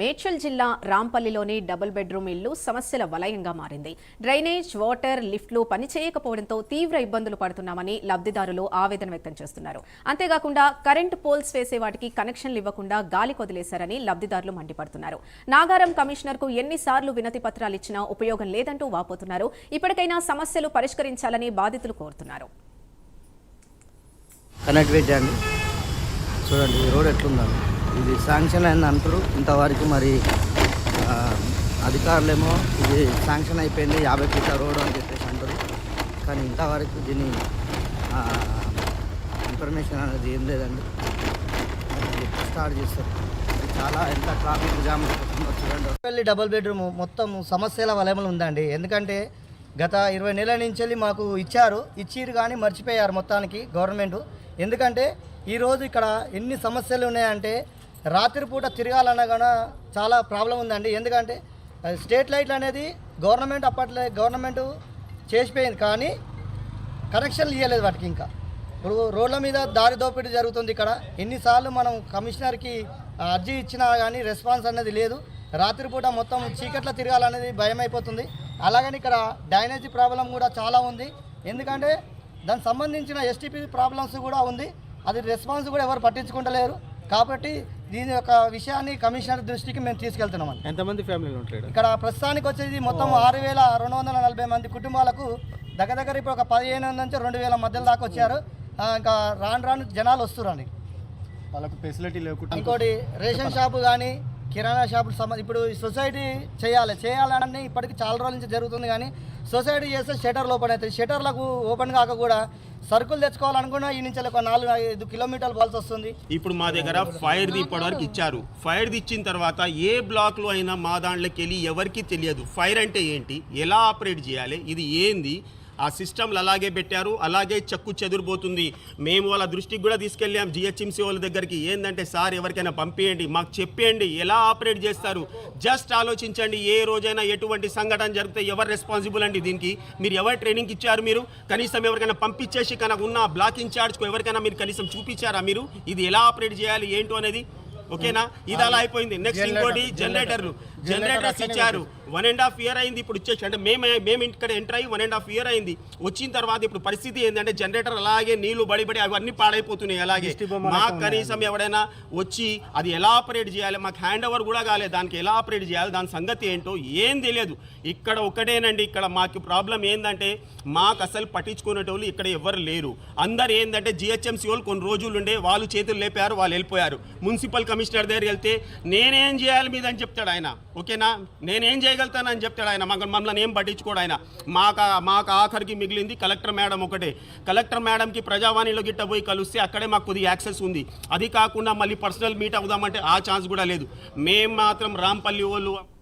మేడ్చల్ జిల్లా రాంపల్లిలోని double bedroom ఇల్లు సమస్యల వలయంగా మారింది. డ్రైనేజ్ వాటర్ లిఫ్ట్లు పనిచేయకపోవడంతో తీవ్ర ఇబ్బందులు పడుతున్నామని లబ్ధిదారులు ఆవేదన వ్యక్తం చేస్తున్నారు. అంతేకాకుండా కరెంటు పోల్స్ వేసే వాటికి కనెక్షన్లు ఇవ్వకుండా గాలి కొదిలేశారని లబ్ధిదారులు మండిపడుతున్నారు. నాగారం కమిషనర్కు ఎన్నిసార్లు వినతి పత్రాలు ఇచ్చినా ఉపయోగం లేదంటూ వాపోతున్నారు. ఇప్పటికైనా సమస్యలు పరిష్కరించాలని బాధితులు కోరుతున్నారు. చూడండి ఈ రోడ్ ఎట్లుందండి? ఇది శాంక్షన్ అయింది అంటారు. ఇంతవరకు మరి అధికారులేమో ఇది శాంక్షన్ అయిపోయింది యాభై ఫీట్ల రోడ్ అని చెప్పేసి అంటారు. కానీ ఇంతవరకు దీని ఇన్ఫర్మేషన్ అనేది ఏం లేదండి. ఎప్పుడు స్టార్ట్ చేస్తారు. చాలా ఎంత ట్రాఫిక్ జామ్ చూడండి. డబుల్ బెడ్రూమ్ మొత్తం సమస్యల వలయములు ఉందండి. ఎందుకంటే గత ఇరవై నెలల నుంచి వెళ్ళి మాకు ఇచ్చారు ఇచ్చిరు కానీ మర్చిపోయారు మొత్తానికి గవర్నమెంట్. ఎందుకంటే ఈరోజు ఇక్కడ ఎన్ని సమస్యలు ఉన్నాయంటే రాత్రిపూట తిరగాలన్నా కూడా చాలా ప్రాబ్లం ఉందండి. ఎందుకంటే స్టేట్ స్ట్రీట్ లైట్లు అనేది గవర్నమెంట్ అప్పట్లో గవర్నమెంట్ చేసిపోయింది కానీ కనెక్షన్లు ఇవ్వలేదు వాటికి ఇంకా. ఇప్పుడు రోడ్ల మీద దారి దోపిడీ జరుగుతుంది ఇక్కడ. ఎన్నిసార్లు మనం కమిషనర్కి అర్జీ ఇచ్చినా కానీ రెస్పాన్స్ అనేది లేదు. రాత్రిపూట మొత్తం చీకట్లో తిరగాలనేది భయం అయిపోతుంది అలాగని ఇక్కడ డ్రైనేజీ ప్రాబ్లం కూడా చాలా ఉంది. ఎందుకంటే దానికి సంబంధించిన ఎస్టీపీ ప్రాబ్లమ్స్ కూడా ఉంది. అది రెస్పాన్స్ కూడా ఎవరు పట్టించుకుంటలేరు. కాబట్టి దీని యొక్క విషయాన్ని కమిషనర్ దృష్టికి మేము తీసుకెళ్తున్నామండి. ఎంతమంది ఫ్యామిలీలు ఉంటారు ఇక్కడ? ప్రస్తుతానికి వచ్చేది మొత్తం ఆరు వేల రెండు వందల నలభై మంది కుటుంబాలకు దగ్గర దగ్గర ఇప్పుడు ఒక పదిహేను వందల నుంచి రెండు వేల మధ్యలో దాకా వచ్చారు. ఇంకా రాను రాను జనాలు వస్తురండి. వాళ్ళకు ఫెసిలిటీ లేకుండా ఇంకోటి రేషన్ షాపు కానీ కిరాణా షాపులు సంబంధ ఇప్పుడు ఈ సొసైటీ చేయాలి చేయాలని ఇప్పటికి చాలా రోజుల నుంచి జరుగుతుంది కానీ సొసైటీ చేస్తే షటర్ ఓపెన్ అవుతుంది. షటర్లకు ఓపెన్ కాక కూడా సరుకులు తెచ్చుకోవాలనుకున్నా ఈ నుంచి ఒక నాలుగు ఐదు కిలోమీటర్లు పోల్సి వస్తుంది. ఇప్పుడు మా దగ్గర ఫైర్ ఇప్పటి వరకు ఇచ్చారు. ఫైర్ది ఇచ్చిన తర్వాత ఏ బ్లాక్లో అయినా మా దాంట్లోకి వెళ్ళి ఎవరికి తెలియదు. ఫైర్ అంటే ఏంటి? ఎలా ఆపరేట్ చేయాలి? ఇది ఏంది? ఆ సిస్టమ్లు అలాగే పెట్టారు అలాగే చెక్కు చెదిరిపోతుంది. మేము వాళ్ళ దృష్టికి కూడా తీసుకెళ్ళాం. జిహెచ్ఎంసీ వాళ్ళ దగ్గరికి ఏంటంటే సార్ ఎవరికైనా పంపించండి మాకు చెప్పేయండి ఎలా ఆపరేట్ చేస్తారు? జస్ట్ ఆలోచించండి ఏ రోజైనా ఎటువంటి సంఘటన జరిగితే ఎవరు రెస్పాన్సిబుల్ అండి దీనికి? మీరు ఎవరు ట్రైనింగ్ ఇచ్చారు మీరు? కనీసం ఎవరికైనా పంపించేసి కనుక ఉన్న బ్లాక్ ఇన్ఛార్జ్కు ఎవరికైనా మీరు కనీసం చూపించారా మీరు? ఇది ఎలా ఆపరేట్ చేయాలి? ఏంటో అనేది ఓకేనా? ఇది అలా అయిపోయింది నెక్స్ట్ ఇంకోటి జనరేటర్లు జనరేటర్స్ ఇచ్చారు వన్ అండ్ హాఫ్ ఇయర్ అయింది ఇప్పుడు ఇచ్చేసి. అంటే మేము మేము ఇక్కడ ఎంటర్ అయ్యి వన్ అండ్ హాఫ్ ఇయర్ అయింది. వచ్చిన తర్వాత ఇప్పుడు పరిస్థితి ఏంటంటే జనరేటర్ అలాగే నీళ్ళు బడి బడి అవన్నీ పాడైపోతున్నాయి అలాగే. మాకు కనీసం ఎవడైనా వచ్చి అది ఎలా ఆపరేట్ చేయాలి? మాకు హ్యాండ్ ఓవర్ కూడా కాలేదు. దానికి ఎలా ఆపరేట్ చేయాలి? దాని సంగతి ఏంటో ఏం తెలియదు. ఇక్కడ ఒకటేనండి. ఇక్కడ మాకు ప్రాబ్లం ఏంటంటే మాకు అసలు పట్టించుకునేటోళ్ళు ఇక్కడ ఎవరు లేరు. అందరు ఏంటంటే జిహెచ్ఎంసీ వాళ్ళు కొన్ని రోజులు ఉండే వాళ్ళు చేతులు లేపారు వాళ్ళు వెళ్ళిపోయారు. మున్సిపల్ కమిషనర్ దగ్గరికి వెళ్తే నేనేం చేయాలి మీద అని చెప్తాడు ఆయన. ఓకేనా? నేనేం చేయగలుగుతానని చెప్తాడు ఆయన. మాకు మమ్మల్ని ఏం పట్టించుకోడు ఆయన. మాకు మాకు ఆఖరికి మిగిలింది కలెక్టర్ మేడం ఒకటే. కలెక్టర్ మేడంకి ప్రజావాణిలో గిట్ట పోయి కలిస్తే అక్కడే మాకు కొద్దిగా యాక్సెస్ ఉంది. అది కాకుండా మళ్ళీ పర్సనల్ మీట్ అవుదామంటే ఆ ఛాన్స్ కూడా లేదు. మేము మాత్రం రాంపల్లి వాళ్ళు